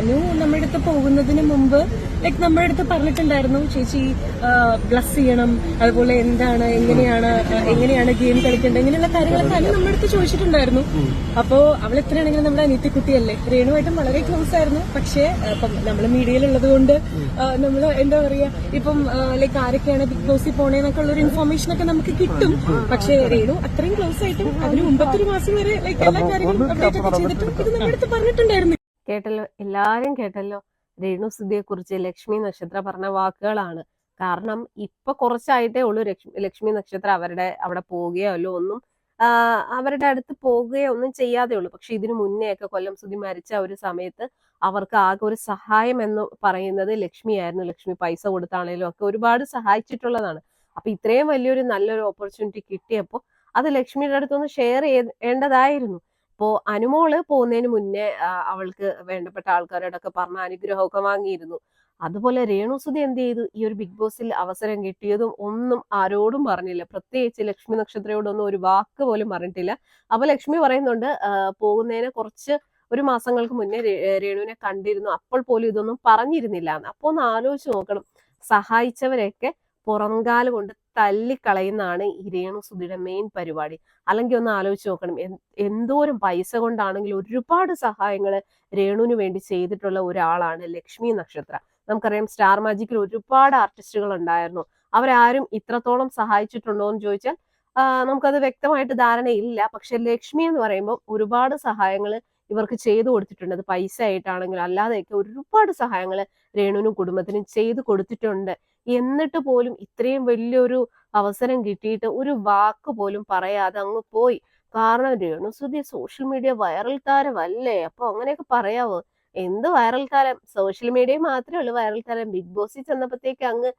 അനു നമ്മുടെ അടുത്ത് പോകുന്നതിന് മുമ്പ് ലൈക് നമ്മുടെ അടുത്ത് പറഞ്ഞിട്ടുണ്ടായിരുന്നു ചേച്ചി ബ്ലസ് ചെയ്യണം. അതുപോലെ എന്താണ് എങ്ങനെയാണ് എങ്ങനെയാണ് ഗെയിം കളിക്കേണ്ടത്? ഇങ്ങനെയുള്ള കാര്യങ്ങളൊക്കെ അനു നമ്മുടെ അടുത്ത് ചോദിച്ചിട്ടുണ്ടായിരുന്നു അപ്പോ അവൾ എത്രയാണെങ്കിലും നമ്മുടെ അനിയത്തിക്കുട്ടിയല്ലേ? രേണുമായിട്ടും വളരെ ക്ലോസ് ആയിരുന്നു. പക്ഷേ ഇപ്പം നമ്മൾ മീഡിയയിലുള്ളത് കൊണ്ട് നമ്മൾ എന്താ പറയാ ഇപ്പം ലൈക്ക് ആരൊക്കെയാണ് ബിഗ് ബോസിൽ പോണേന്നൊക്കെ ഉള്ള ഒരു ഇൻഫർമേഷൻ ഒക്കെ നമുക്ക് കിട്ടും. പക്ഷേ രേണു അത്രയും ക്ലോസ് ആയിട്ടും അതിന് മുമ്പത്തെ ഒരു മാസം വരെ ലൈക്ക് എല്ലാ കാര്യങ്ങളും അപ്ഡേറ്റ് ഒക്കെ ചെയ്തിട്ടും ഇത് നമ്മുടെ അടുത്ത് പറഞ്ഞിട്ടുണ്ടായിരുന്നു. കേട്ടല്ലോ എല്ലാരും കേട്ടല്ലോ. രേണുസുതിയെ കുറിച്ച് ലക്ഷ്മി നക്ഷത്ര പറഞ്ഞ വാക്കുകളാണ്. കാരണം ഇപ്പൊ കുറച്ചായിട്ടേ ഉള്ളൂ ലക്ഷ്മി നക്ഷത്ര അവരുടെ അവിടെ പോവുകയോ അല്ലോ ഒന്നും അവരുടെ അടുത്ത് പോകുകയോ ഒന്നും ചെയ്യാതെ ഉള്ളൂ. പക്ഷെ ഇതിനു മുന്നേ ഒക്കെ കൊല്ലം സുധി മരിച്ച ഒരു സമയത്ത് അവർക്ക് ആകെ ഒരു സഹായം എന്ന് പറയുന്നത് ലക്ഷ്മിയായിരുന്നു. ലക്ഷ്മി പൈസ കൊടുത്താണേലും ഒക്കെ ഒരുപാട് സഹായിച്ചിട്ടുള്ളതാണ്. അപ്പൊ ഇത്രയും വലിയൊരു നല്ലൊരു ഓപ്പർച്യൂണിറ്റി കിട്ടിയപ്പോൾ അത് ലക്ഷ്മിയുടെ അടുത്തൊന്ന് ഷെയർ ചെയ്യേണ്ടതായിരുന്നു ഇപ്പോ അനുമോൾ പോകുന്നതിന് മുന്നേ അവൾക്ക് വേണ്ടപ്പെട്ട ആൾക്കാരോടൊക്കെ പറഞ്ഞ അനുഗ്രഹമൊക്കെ വാങ്ങിയിരുന്നു. അതുപോലെ രേണുസുതി എന്ത് ചെയ്തു? ഈ ഒരു ബിഗ് ബോസിൽ അവസരം കിട്ടിയതും ഒന്നും ആരോടും പറഞ്ഞില്ല. പ്രത്യേകിച്ച് ലക്ഷ്മി നക്ഷത്രയോടൊന്നും ഒരു വാക്ക് പോലും പറഞ്ഞിട്ടില്ല. അപ്പൊ ലക്ഷ്മി പറയുന്നുണ്ട് പോകുന്നതിന് കുറച്ച് ഒരു മാസങ്ങൾക്ക് മുന്നേ രേണുവിനെ കണ്ടിരുന്നു. അപ്പോൾ പോലും ഇതൊന്നും പറഞ്ഞിരുന്നില്ല അപ്പൊ ഒന്ന് ആലോചിച്ച് നോക്കണം. സഹായിച്ചവരെയൊക്കെ പുറംകാൽ കൊണ്ട് തല്ലിക്കളയുന്നതാണ് ഈ രേണുസുതിയുടെ മെയിൻ പരിപാടി. അല്ലെങ്കിൽ ഒന്ന് ആലോചിച്ച് നോക്കണം. എന്തോരം പൈസ കൊണ്ടാണെങ്കിലും ഒരുപാട് സഹായങ്ങൾ രേണുവിന് വേണ്ടി ചെയ്തിട്ടുള്ള ഒരാളാണ് ലക്ഷ്മി നക്ഷത്ര. നമുക്കറിയാം സ്റ്റാർ മാജിക്കിൽ ഒരുപാട് ആർട്ടിസ്റ്റുകൾ ഉണ്ടായിരുന്നു. അവരാരും ഇത്രത്തോളം സഹായിച്ചിട്ടുണ്ടോ എന്ന് ചോദിച്ചാൽ നമുക്കത് വ്യക്തമായിട്ട് ധാരണയില്ല. പക്ഷെ ലക്ഷ്മി എന്ന് പറയുമ്പോൾ ഒരുപാട് സഹായങ്ങൾ ഇവർക്ക് ചെയ്തു കൊടുത്തിട്ടുണ്ട്. അത് പൈസ ആയിട്ടാണെങ്കിലും അല്ലാതെയൊക്കെ ഒരുപാട് സഹായങ്ങൾ രേണുവിനും കുടുംബത്തിനും ചെയ്തു കൊടുത്തിട്ടുണ്ട്. എന്നിട്ട് പോലും ഇത്രയും വലിയൊരു അവസരം കിട്ടിയിട്ട് ഒരു വാക്ക് പോലും പറയാതെ അങ്ങ് പോയി. കാരണം രേണു രേണുസുതി സോഷ്യൽ മീഡിയ വൈറൽ താരമല്ലേ? അപ്പൊ അങ്ങനെയൊക്കെ പറയാവോ? എന്ത് വൈറൽ താരം? സോഷ്യൽ മീഡിയ മാത്രമേ ഉള്ളൂ വൈറൽ താരം. ബിഗ് ബോസിൽ ചെന്നപ്പോഴത്തേക്ക് അങ്ങ്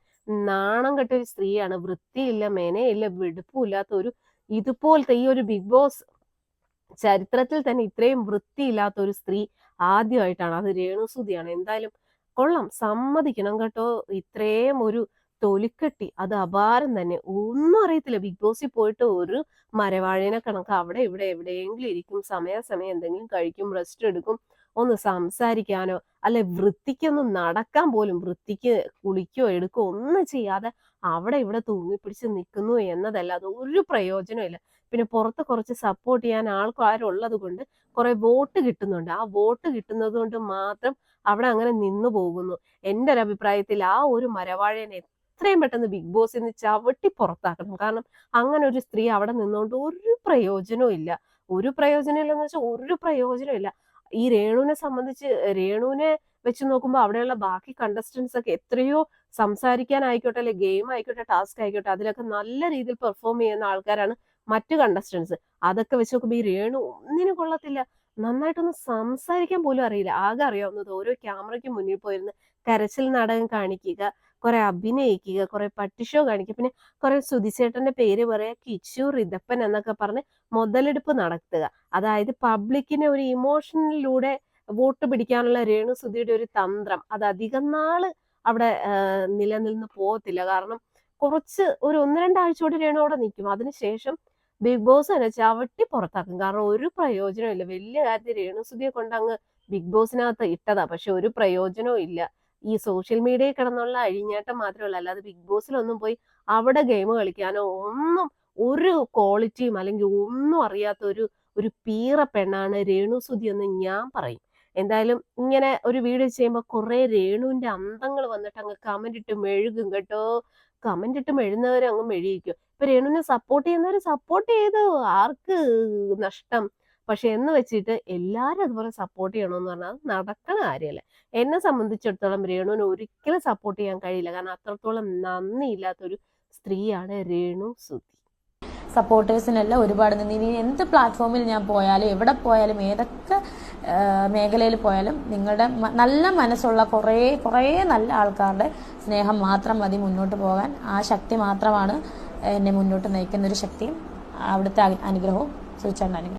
നാണം കെട്ട ഒരു സ്ത്രീയാണ്. വൃത്തിയില്ല മെനയില്ല വെടുപ്പില്ലാത്ത ഒരു ഇതുപോലത്തെ ഈ ഒരു ബിഗ് ബോസ് ചരിത്രത്തിൽ തന്നെ ഇത്രയും വൃത്തിയില്ലാത്ത ഒരു സ്ത്രീ ആദ്യമായിട്ടാണ്. അത് രേണുസുതിയാണ്. എന്തായാലും കൊള്ളാം. സമ്മതിക്കണം കേട്ടോ. ഇത്രയും ഒരു തൊലിക്കെട്ടി. അത് അപാരം തന്നെ. ഒന്നും അറിയത്തില്ല. ബിഗ് ബോസിൽ പോയിട്ട് ഒരു മരവാഴേനെ കണക്ക് അവിടെ ഇവിടെ എവിടെയെങ്കിലും ഇരിക്കും. സമയാസമയം എന്തെങ്കിലും കഴിക്കും റെസ്റ്റ് എടുക്കും. ഒന്ന് സംസാരിക്കാനോ അല്ലെ വൃത്തിക്കൊന്നും നടക്കാൻ പോലും വൃത്തിക്ക് കുളിക്കോ എടുക്കോ ഒന്നും ചെയ്യാതെ അവിടെ ഇവിടെ തൂങ്ങിപ്പിടിച്ച് നിൽക്കുന്നു എന്നതല്ലാതെ ഒരു പ്രയോജനമില്ല പിന്നെ പുറത്ത് കുറച്ച് സപ്പോർട്ട് ചെയ്യാൻ ആൾക്കാരുള്ളത് കൊണ്ട് കുറെ വോട്ട് കിട്ടുന്നുണ്ട്. ആ വോട്ട് കിട്ടുന്നത് കൊണ്ട് മാത്രം അവിടെ അങ്ങനെ നിന്നു പോകുന്നു. എന്റെ ഒരു അഭിപ്രായത്തിൽ ആ ഒരു മരവാഴേനെ എത്രയും പെട്ടെന്ന് ബിഗ് ബോസിൽ നിന്ന് ചവിട്ടി പുറത്താക്കണം. കാരണം അങ്ങനെ ഒരു സ്ത്രീ അവിടെ നിന്നുകൊണ്ട് ഒരു പ്രയോജനവും ഇല്ല. ഒരു പ്രയോജനം ഇല്ലെന്ന് വെച്ചാൽ ഒരു പ്രയോജനം ഇല്ല. ഈ രേണുവിനെ സംബന്ധിച്ച് രേണുവിനെ വെച്ച് നോക്കുമ്പോൾ അവിടെയുള്ള ബാക്കി കണ്ടസ്റ്റൻസ് ഒക്കെ എത്രയോ സംസാരിക്കാനായിക്കോട്ടെ അല്ലെ ഗെയിം ആയിക്കോട്ടെ ടാസ്ക് ആയിക്കോട്ടെ അതിലൊക്കെ നല്ല രീതിയിൽ പെർഫോം ചെയ്യുന്ന ആൾക്കാരാണ് മറ്റു കണ്ടസ്റ്റൻസ് അതൊക്കെ വെച്ച് നോക്കുമ്പോൾ ഈ രേണു ഒന്നിനും കൊള്ളത്തില്ല. നന്നായിട്ടൊന്നും സംസാരിക്കാൻ പോലും അറിയില്ല. ആകെ അറിയാവുന്നത് ഓരോ ക്യാമറയ്ക്ക് മുന്നിൽ പോയിരുന്ന് കരച്ചിൽ നാടകം കാണിക്കുക കുറെ അഭിനയിക്കുക കുറെ പട്ടിഷോ കാണിക്കുക പിന്നെ കുറെ സുധിച്ചേട്ടന്റെ പേര് പറയാ കിച്ചു റിതപ്പൻ എന്നൊക്കെ പറഞ്ഞ് മുതലെടുപ്പ് നടത്തുക. അതായത് പബ്ലിക്കിനെ ഒരു ഇമോഷനിലൂടെ വോട്ട് പിടിക്കാനുള്ള രേണു സുധിയുടെ ഒരു തന്ത്രം. അത് അധികം നാൾ അവിടെ നിലനിന്ന് പോകത്തില്ല. കാരണം കുറച്ച് ഒരു ഒന്ന് രണ്ടാഴ്ച കൂടി രേണു അവിടെ നിൽക്കും. അതിനുശേഷം ബിഗ് ബോസ് തന്നെ ചവിട്ടി പുറത്താക്കും. കാരണം ഒരു പ്രയോജനവും ഇല്ല. വലിയ കാര്യത്തിൽ രേണുസുതിയെ കൊണ്ട് അങ്ങ് ബിഗ് ബോസിനകത്ത് ഇട്ടതാ. പക്ഷെ ഒരു പ്രയോജനവും ഇല്ല. ഈ സോഷ്യൽ മീഡിയയിൽ കിടന്നുള്ള അഴിഞ്ഞാട്ടം മാത്രമല്ല അല്ലാതെ ബിഗ് ബോസിലൊന്നും പോയി അവിടെ ഗെയിം കളിക്കാനോ ഒന്നും ഒരു ക്വാളിറ്റിയും അല്ലെങ്കിൽ ഒന്നും അറിയാത്ത ഒരു ഒരു പീറ പെണ്ണാണ് രേണു രേണുസുതി എന്ന് ഞാൻ പറയും. എന്തായാലും ഇങ്ങനെ ഒരു വീഡിയോ ചെയ്യുമ്പോൾ കുറെ രേണുവിന്റെ അന്തങ്ങൾ വന്നിട്ട് അങ്ങ് കമന്റ് ഇട്ട് മെഴുകും കേട്ടോ. കമന്റ് ഇട്ട് മെഴുന്നവരെ അങ്ങ് മെഴുകിക്കും. ഇപ്പൊ രേണുവിനെ സപ്പോർട്ട് ചെയ്യുന്നവർ സപ്പോർട്ട് ചെയ്തു. ആർക്ക് നഷ്ടം? പക്ഷെ എന്ന് വെച്ചിട്ട് എല്ലാരും അതുപോലെ സപ്പോർട്ട് ചെയ്യണമെന്ന് പറഞ്ഞാൽ അത് നടക്കണ കാര്യമല്ല എന്നെ സംബന്ധിച്ചിടത്തോളം രേണുവിന് ഒരിക്കലും സപ്പോർട്ട് ചെയ്യാൻ കഴിയില്ല. കാരണം അത്രത്തോളം നന്ദിയില്ലാത്തൊരു സ്ത്രീയാണ് രേണു സുധി. സപ്പോർട്ടേഴ്സിനെല്ലാം ഒരുപാട് നന്ദി. ഇനി എന്ത് പ്ലാറ്റ്ഫോമിൽ ഞാൻ പോയാലും എവിടെ പോയാലും ഏതൊക്കെ മേഖലയിൽ പോയാലും നിങ്ങളുടെ നല്ല മനസ്സുള്ള കുറേ കുറേ നല്ല ആൾക്കാരുടെ സ്നേഹം മാത്രം മതി മുന്നോട്ട് പോകാൻ. ആ ശക്തി മാത്രമാണ് എന്നെ മുന്നോട്ട് നയിക്കുന്ന ഒരു ശക്തിയും അവിടുത്തെ അനു- അനുഗ്രഹവും സൂചിച്ചാണ് അനുഗ്രഹം